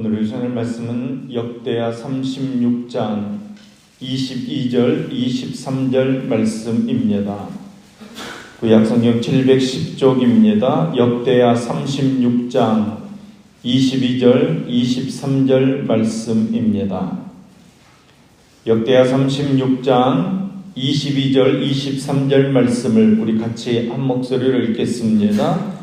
오늘 유선할 말씀은 역대하 36장 22절, 23절 말씀입니다. 구약성경 710쪽입니다. 역대하 36장 22절, 23절 말씀입니다. 역대하 36장 22절, 23절 말씀을 우리 같이 한 목소리로 읽겠습니다.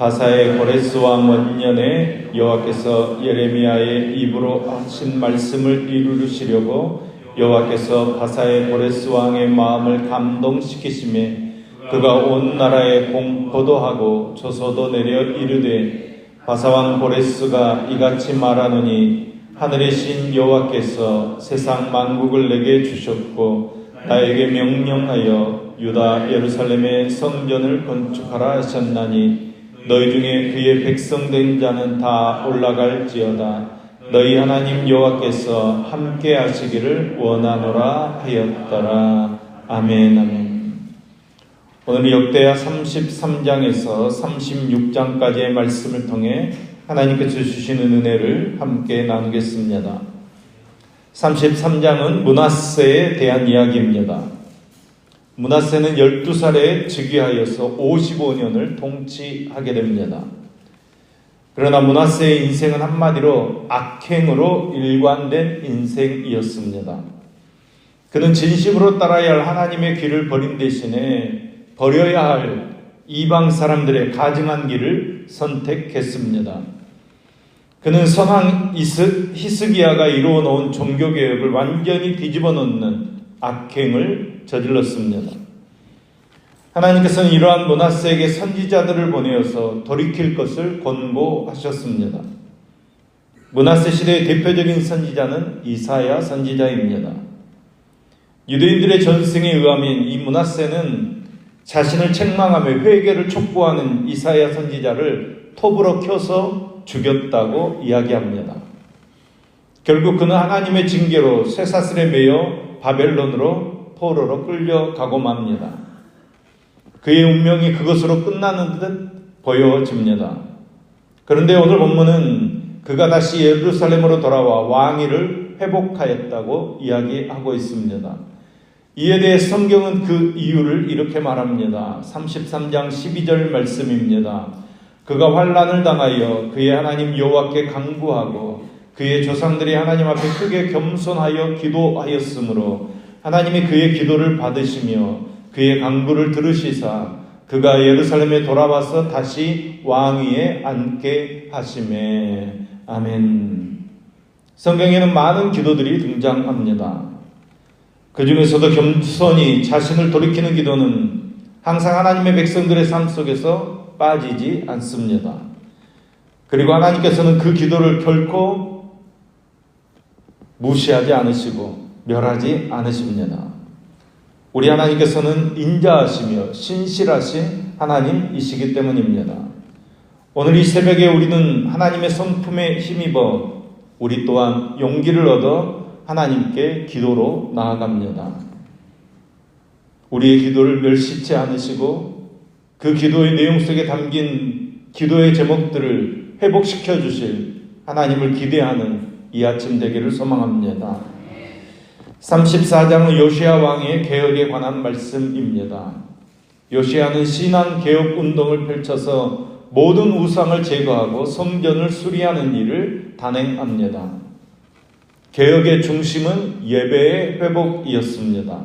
바사의 고레스 왕 원년에 여호와께서 예레미야의 입으로 하신 말씀을 이루시려고 여호와께서 바사의 고레스 왕의 마음을 감동시키심에 그가 온 나라에 공포도 하고 조소도 내려 이르되 바사 왕 고레스가 이같이 말하노니 하늘의 신 여호와께서 세상 만국을 내게 주셨고 나에게 명령하여 유다 예루살렘의 성전을 건축하라 하셨나니 너희 중에 그의 백성된 자는 다 올라갈지어다. 너희 하나님 여호와께서 함께 하시기를 원하노라 하였더라. 아멘, 아멘. 오늘 역대하 33장에서 36장까지의 말씀을 통해 하나님께서 주시는 은혜를 함께 나누겠습니다. 33장은 문하세에 대한 이야기입니다. 문하세는 12살에 즉위하여서 55년을 통치하게 됩니다. 그러나 문하세의 인생은 한마디로 악행으로 일관된 인생이었습니다. 그는 진심으로 따라야 할 하나님의 길을 버린 대신에 버려야 할 이방 사람들의 가증한 길을 선택했습니다. 그는 선왕 히스기야가 이루어 놓은 종교개혁을 완전히 뒤집어 놓는 악행을 저질렀습니다. 하나님께서는 이러한 문하세에게 선지자들을 보내어서 돌이킬 것을 권고하셨습니다. 문하세 시대의 대표적인 선지자는 이사야 선지자입니다. 유대인들의 전승에 의하면 이 문하세는 자신을 책망하며 회개를 촉구하는 이사야 선지자를 톱으로 켜서 죽였다고 이야기합니다. 결국 그는 하나님의 징계로 쇠사슬에 매여 바벨론으로 포로로 끌려가고 맙니다. 그의 운명이 그것으로 끝나는 듯 보여집니다. 그런데 오늘 본문은 그가 다시 예루살렘으로 돌아와 왕위를 회복하였다고 이야기하고 있습니다. 이에 대해 성경은 그 이유를 이렇게 말합니다. 33장 12절 말씀입니다. 그가 환란을 당하여 그의 하나님 여호와께 간구하고 그의 조상들이 하나님 앞에 크게 겸손하여 기도하였으므로 하나님이 그의 기도를 받으시며 그의 간구를 들으시사 그가 예루살렘에 돌아와서 다시 왕위에 앉게 하심에 아멘. 성경에는 많은 기도들이 등장합니다. 그 중에서도 겸손히 자신을 돌이키는 기도는 항상 하나님의 백성들의 삶 속에서 빠지지 않습니다. 그리고 하나님께서는 그 기도를 결코 무시하지 않으시고 멸하지 않으십니다. 우리 하나님께서는 인자하시며 신실하신 하나님이시기 때문입니다. 오늘 이 새벽에 우리는 하나님의 성품에 힘입어 우리 또한 용기를 얻어 하나님께 기도로 나아갑니다. 우리의 기도를 멸시치 않으시고 그 기도의 내용 속에 담긴 기도의 제목들을 회복시켜 주실 하나님을 기대하는 이 아침 되기를 소망합니다. 34장은 요시아 왕의 개혁에 관한 말씀입니다. 요시아는 신앙 개혁 운동을 펼쳐서 모든 우상을 제거하고 성전을 수리하는 일을 단행합니다. 개혁의 중심은 예배의 회복이었습니다.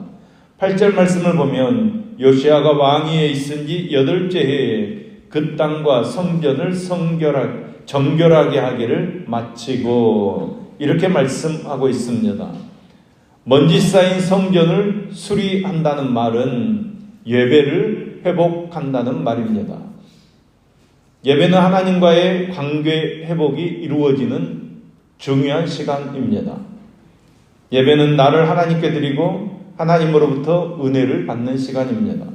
8절 말씀을 보면 요시아가 왕위에 있은 지 여덟째 해에 그 땅과 성전을 성결하, 정결하게 하기를 마치고 이렇게 말씀하고 있습니다. 먼지 쌓인 성전을 수리한다는 말은 예배를 회복한다는 말입니다. 예배는 하나님과의 관계 회복이 이루어지는 중요한 시간입니다. 예배는 나를 하나님께 드리고 하나님으로부터 은혜를 받는 시간입니다.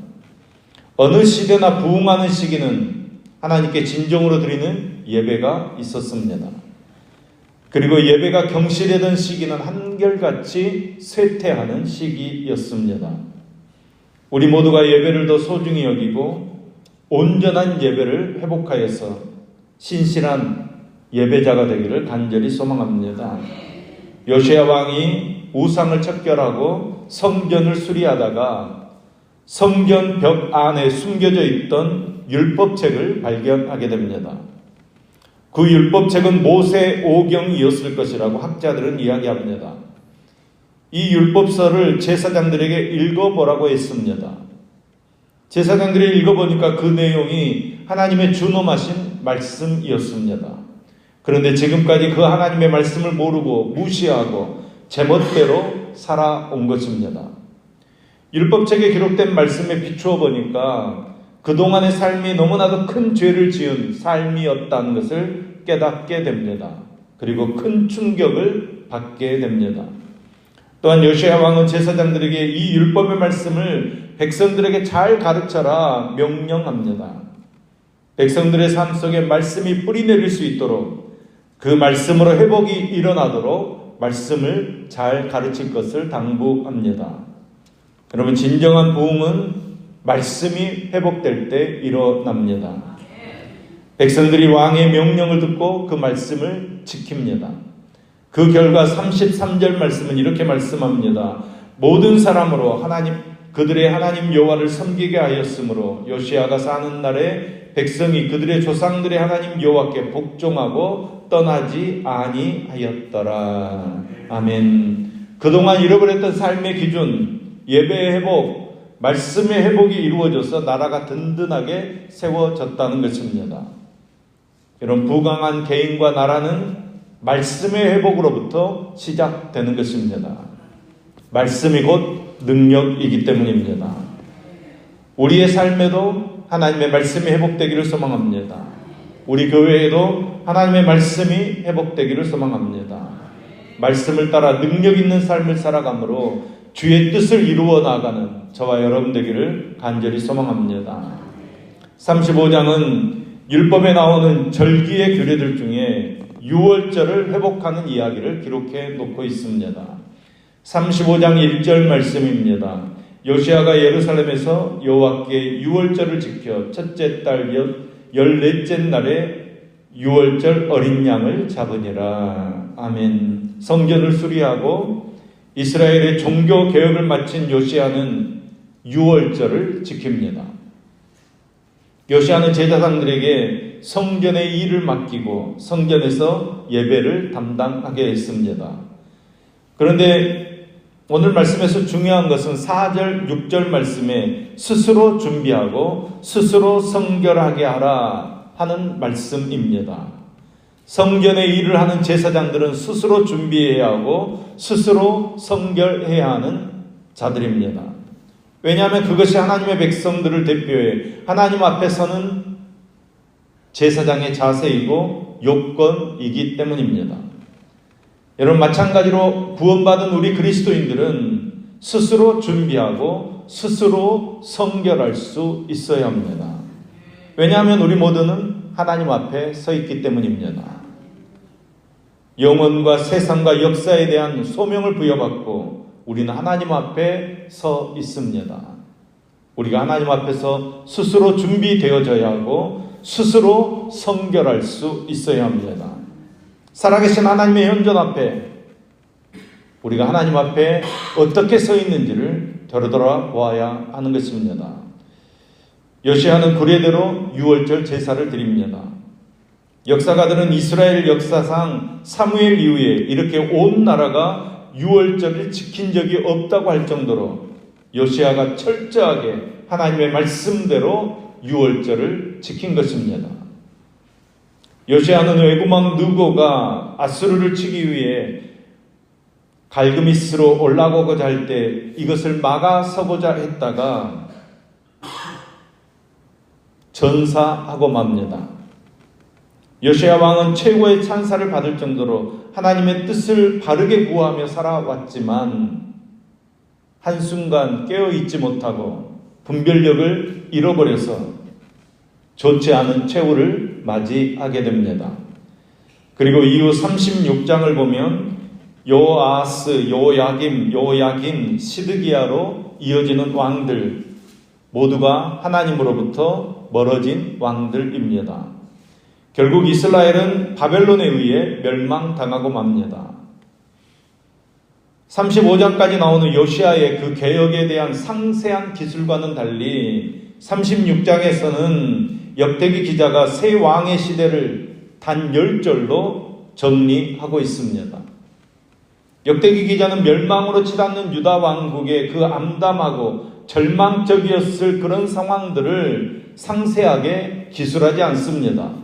어느 시대나 부흥하는 시기는 하나님께 진정으로 드리는 예배가 있었습니다. 그리고 예배가 경실되던 시기는 한결같이 쇠퇴하는 시기였습니다. 우리 모두가 예배를 더 소중히 여기고 온전한 예배를 회복하여서 신실한 예배자가 되기를 간절히 소망합니다. 요시아 왕이 우상을 척결하고 성전을 수리하다가 성전 벽 안에 숨겨져 있던 율법책을 발견하게 됩니다. 그 율법책은 모세 오경이었을 것이라고 학자들은 이야기합니다. 이 율법서를 제사장들에게 읽어보라고 했습니다. 제사장들이 읽어보니까 그 내용이 하나님의 준엄하신 말씀이었습니다. 그런데 지금까지 그 하나님의 말씀을 모르고 무시하고 제멋대로 살아온 것입니다. 율법책에 기록된 말씀에 비추어 보니까 그동안의 삶이 너무나도 큰 죄를 지은 삶이었다는 것을 깨닫게 됩니다. 그리고 큰 충격을 받게 됩니다. 또한 요시아 왕은 제사장들에게 이 율법의 말씀을 백성들에게 잘 가르쳐라 명령합니다. 백성들의 삶 속에 말씀이 뿌리 내릴 수 있도록 그 말씀으로 회복이 일어나도록 말씀을 잘 가르칠 것을 당부합니다. 여러분 진정한 부흥은 말씀이 회복될 때 일어납니다. 백성들이 왕의 명령을 듣고 그 말씀을 지킵니다. 그 결과 33절 말씀은 이렇게 말씀합니다. 모든 사람으로 하나님 그들의 하나님 여호와를 섬기게 하였으므로 요시아가 사는 날에 백성이 그들의 조상들의 하나님 여호와께 복종하고 떠나지 아니하였더라. 아멘. 그동안 잃어버렸던 삶의 기준, 예배의 회복, 말씀의 회복이 이루어져서 나라가 든든하게 세워졌다는 것입니다. 이런 부강한 개인과 나라는 말씀의 회복으로부터 시작되는 것입니다. 말씀이 곧 능력이기 때문입니다. 우리의 삶에도 하나님의 말씀이 회복되기를 소망합니다. 우리 교회에도 하나님의 말씀이 회복되기를 소망합니다. 말씀을 따라 능력 있는 삶을 살아감으로 주의 뜻을 이루어 나가는 저와 여러분 되기를 간절히 소망합니다. 35장은 율법에 나오는 절기의 규례들 중에 유월절을 회복하는 이야기를 기록해 놓고 있습니다. 35장 1절 말씀입니다. 요시아가 예루살렘에서 여호와께 유월절을 지켜 첫째 달 열넷째 날에 유월절 어린 양을 잡으니라. 아멘. 성전을 수리하고 이스라엘의 종교 개혁을 마친 요시아는 유월절을 지킵니다. 요시아는 제사장들에게 성전의 일을 맡기고 성전에서 예배를 담당하게 했습니다. 그런데 오늘 말씀에서 중요한 것은 4절, 6절 말씀에 스스로 준비하고 스스로 성결하게 하라 하는 말씀입니다. 성전의 일을 하는 제사장들은 스스로 준비해야 하고 스스로 성결해야 하는 자들입니다. 왜냐하면 그것이 하나님의 백성들을 대표해 하나님 앞에 서는 제사장의 자세이고 요건이기 때문입니다. 여러분 마찬가지로 구원받은 우리 그리스도인들은 스스로 준비하고 스스로 성결할 수 있어야 합니다. 왜냐하면 우리 모두는 하나님 앞에 서 있기 때문입니다. 영혼과 세상과 역사에 대한 소명을 부여받고 우리는 하나님 앞에 서 있습니다. 우리가 하나님 앞에서 스스로 준비되어져야 하고 스스로 성결할 수 있어야 합니다. 살아계신 하나님의 현존 앞에 우리가 하나님 앞에 어떻게 서 있는지를 되돌아 보아야 하는 것입니다. 요시아는 구례대로 6월절 제사를 드립니다. 역사가들은 이스라엘 역사상 사무엘 이후에 이렇게 온 나라가 6월절을 지킨 적이 없다고 할 정도로 요시아가 철저하게 하나님의 말씀대로 6월절을 지킨 것입니다. 요시아는 외구망 느고가 아수르를 치기 위해 갈그미스로 올라가고자 할 때 이것을 막아서고자 했다가 전사하고 맙니다. 요시아 왕은 최고의 찬사를 받을 정도로 하나님의 뜻을 바르게 구하며 살아왔지만 한순간 깨어있지 못하고 분별력을 잃어버려서 좋지 않은 최후를 맞이하게 됩니다. 그리고 이후 36장을 보면 요아스, 요야김, 요야긴, 시드기야로 이어지는 왕들, 모두가 하나님으로부터 멀어진 왕들입니다. 결국 이스라엘은 바벨론에 의해 멸망당하고 맙니다. 35장까지 나오는 요시아의 그 개혁에 대한 상세한 기술과는 달리 36장에서는 역대기 기자가 새 왕의 시대를 단 10절로 정리하고 있습니다. 역대기 기자는 멸망으로 치닫는 유다 왕국의 그 암담하고 절망적이었을 그런 상황들을 상세하게 기술하지 않습니다.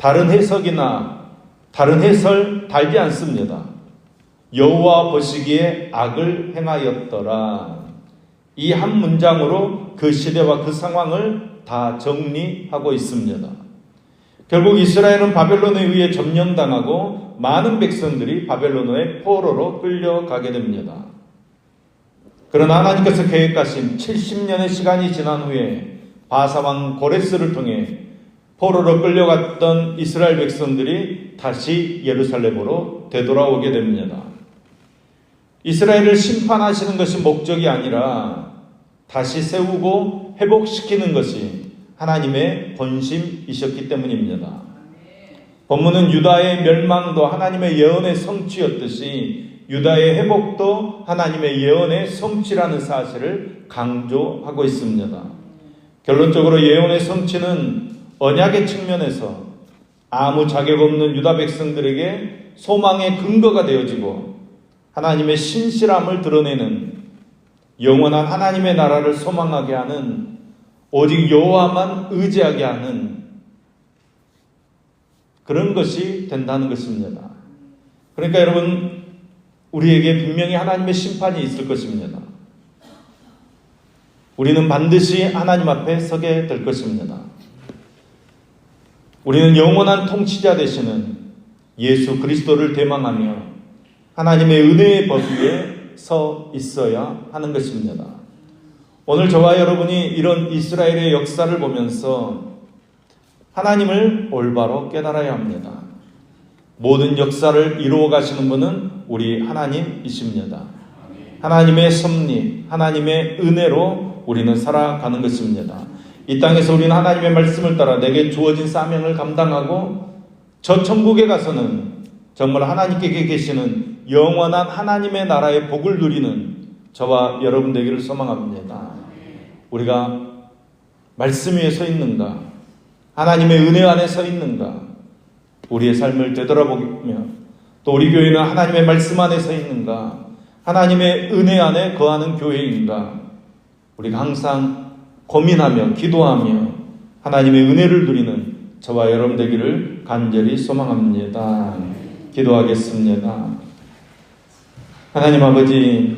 다른 해석이나 다른 해설 달지 않습니다. 여호와 보시기에 악을 행하였더라. 이 한 문장으로 그 시대와 그 상황을 다 정리하고 있습니다. 결국 이스라엘은 바벨론에 의해 점령당하고 많은 백성들이 바벨론의 포로로 끌려가게 됩니다. 그러나 하나님께서 계획하신 70년의 시간이 지난 후에 바사왕 고레스를 통해 포로로 끌려갔던 이스라엘 백성들이 다시 예루살렘으로 되돌아오게 됩니다. 이스라엘을 심판하시는 것이 목적이 아니라 다시 세우고 회복시키는 것이 하나님의 본심이셨기 때문입니다. 본문은 유다의 멸망도 하나님의 예언의 성취였듯이 유다의 회복도 하나님의 예언의 성취라는 사실을 강조하고 있습니다. 결론적으로 예언의 성취는 언약의 측면에서 아무 자격 없는 유다 백성들에게 소망의 근거가 되어지고 하나님의 신실함을 드러내는 영원한 하나님의 나라를 소망하게 하는 오직 여호와만 의지하게 하는 그런 것이 된다는 것입니다. 그러니까 여러분 우리에게 분명히 하나님의 심판이 있을 것입니다. 우리는 반드시 하나님 앞에 서게 될 것입니다. 우리는 영원한 통치자 되시는 예수 그리스도를 대망하며 하나님의 은혜의 법 위에 서 있어야 하는 것입니다. 오늘 저와 여러분이 이런 이스라엘의 역사를 보면서 하나님을 올바로 깨달아야 합니다. 모든 역사를 이루어 가시는 분은 우리 하나님이십니다. 하나님의 섭리, 하나님의 은혜로 우리는 살아가는 것입니다. 이 땅에서 우리는 하나님의 말씀을 따라 내게 주어진 사명을 감당하고 저 천국에 가서는 정말 하나님께 계시는 영원한 하나님의 나라의 복을 누리는 저와 여러분 되기를 소망합니다. 우리가 말씀 위에 서 있는가? 하나님의 은혜 안에 서 있는가? 우리의 삶을 되돌아보며 또 우리 교회는 하나님의 말씀 안에 서 있는가? 하나님의 은혜 안에 거하는 교회인가? 우리가 항상 고민하며 기도하며 하나님의 은혜를 누리는 저와 여러분 되기를 간절히 소망합니다. 기도하겠습니다. 하나님 아버지,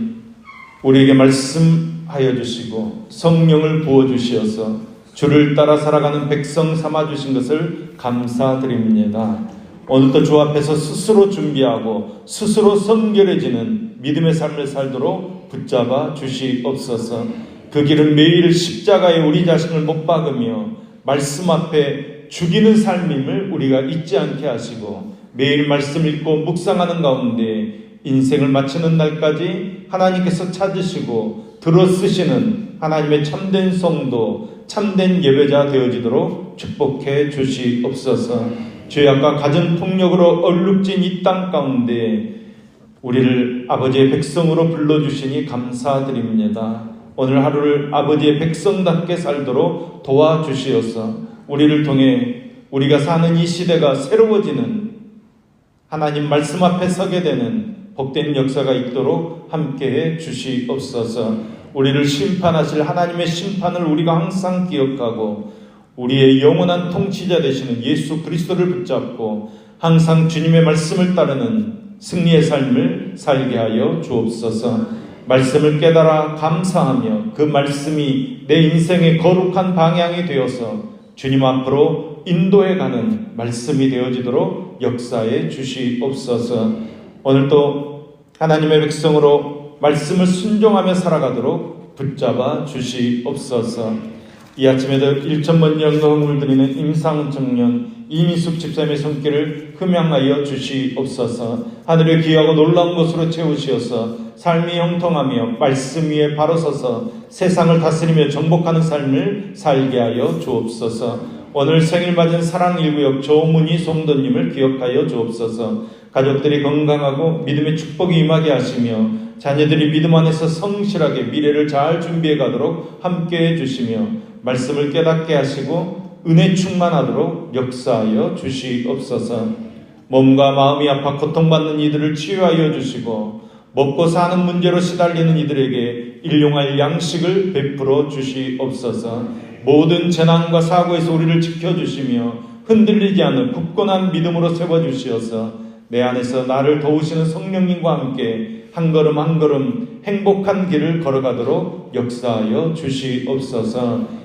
우리에게 말씀하여 주시고 성령을 부어 주시어서 주를 따라 살아가는 백성 삼아 주신 것을 감사드립니다. 오늘도 주 앞에서 스스로 준비하고 스스로 성결해지는 믿음의 삶을 살도록 붙잡아 주시옵소서. 그 길은 매일 십자가에 우리 자신을 못 박으며 말씀 앞에 죽이는 삶임을 우리가 잊지 않게 하시고 매일 말씀 읽고 묵상하는 가운데 인생을 마치는 날까지 하나님께서 찾으시고 들어 쓰시는 하나님의 참된 성도, 참된 예배자 되어지도록 축복해 주시옵소서. 죄악과 가정 폭력으로 얼룩진 이 땅 가운데 우리를 아버지의 백성으로 불러 주시니 감사드립니다. 오늘 하루를 아버지의 백성답게 살도록 도와주시어서 우리를 통해 우리가 사는 이 시대가 새로워지는 하나님 말씀 앞에 서게 되는 복된 역사가 있도록 함께해 주시옵소서. 우리를 심판하실 하나님의 심판을 우리가 항상 기억하고 우리의 영원한 통치자 되시는 예수 그리스도를 붙잡고 항상 주님의 말씀을 따르는 승리의 삶을 살게 하여 주옵소서. 말씀을 깨달아 감사하며 그 말씀이 내 인생의 거룩한 방향이 되어서 주님 앞으로 인도해 가는 말씀이 되어지도록 역사해 주시옵소서. 오늘도 하나님의 백성으로 말씀을 순종하며 살아가도록 붙잡아 주시옵소서. 이 아침에도 일천번 영광을 드리는 임상훈 청년 이미숙 집사님의 손길을 흠양하여 주시옵소서. 하늘을 귀하고 놀라운 것으로 채우시어서 삶이 형통하며 말씀 위에 바로 서서 세상을 다스리며 정복하는 삶을 살게 하여 주옵소서. 오늘 생일 맞은 사랑일구역 조문희 송도님을 기억하여 주옵소서. 가족들이 건강하고 믿음의 축복이 임하게 하시며 자녀들이 믿음 안에서 성실하게 미래를 잘 준비해 가도록 함께 해 주시며 말씀을 깨닫게 하시고 은혜 충만하도록 역사하여 주시옵소서. 몸과 마음이 아파 고통받는 이들을 치유하여 주시고 먹고 사는 문제로 시달리는 이들에게 일용할 양식을 베풀어 주시옵소서. 모든 재난과 사고에서 우리를 지켜 주시며 흔들리지 않는 굳건한 믿음으로 세워 주시어서 내 안에서 나를 도우시는 성령님과 함께 한 걸음 한 걸음 행복한 길을 걸어가도록 역사하여 주시옵소서.